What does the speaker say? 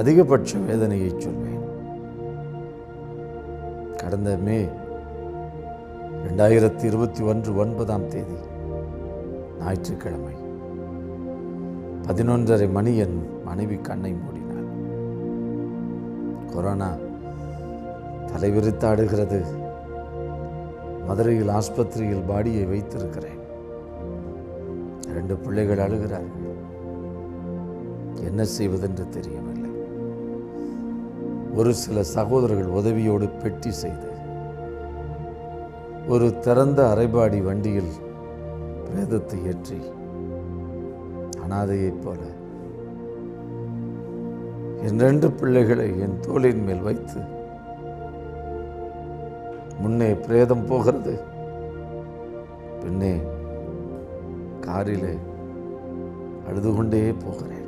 அதிகபட்ச வேதனையை சொல்வேன். கடந்த மே ரெண்டாயிரத்தி இருபத்தி ஒன்று ஒன்பதாம் தேதி ஞாயிற்றுக்கிழமை பதினொன்றரை மணி என் மனைவி கண்ணை மூடினார் கொரோனா தலைவிரித்தாடுகிறது. மதுரையில் ஆஸ்பத்திரியில் பாடியை வைத்திருக்கிறேன். ரெண்டு பிள்ளைகள் அழுகிறார்கள். என்ன செய்வதென்று தெரியவில்லை. ஒரு சில சகோதரர்கள் உதவியோடு பெட்டி செய்து ஒரு திறந்த அரைபாடி வண்டியில் பிரேதத்தை ஏற்றி அனாதையைப் போல என் ரெண்டு பிள்ளைகளை என் தோளின் மேல் வைத்து முன்னே பிரேதம் போகிறது பின்னே காரிலே அழுது கொண்டே போகிறேன்.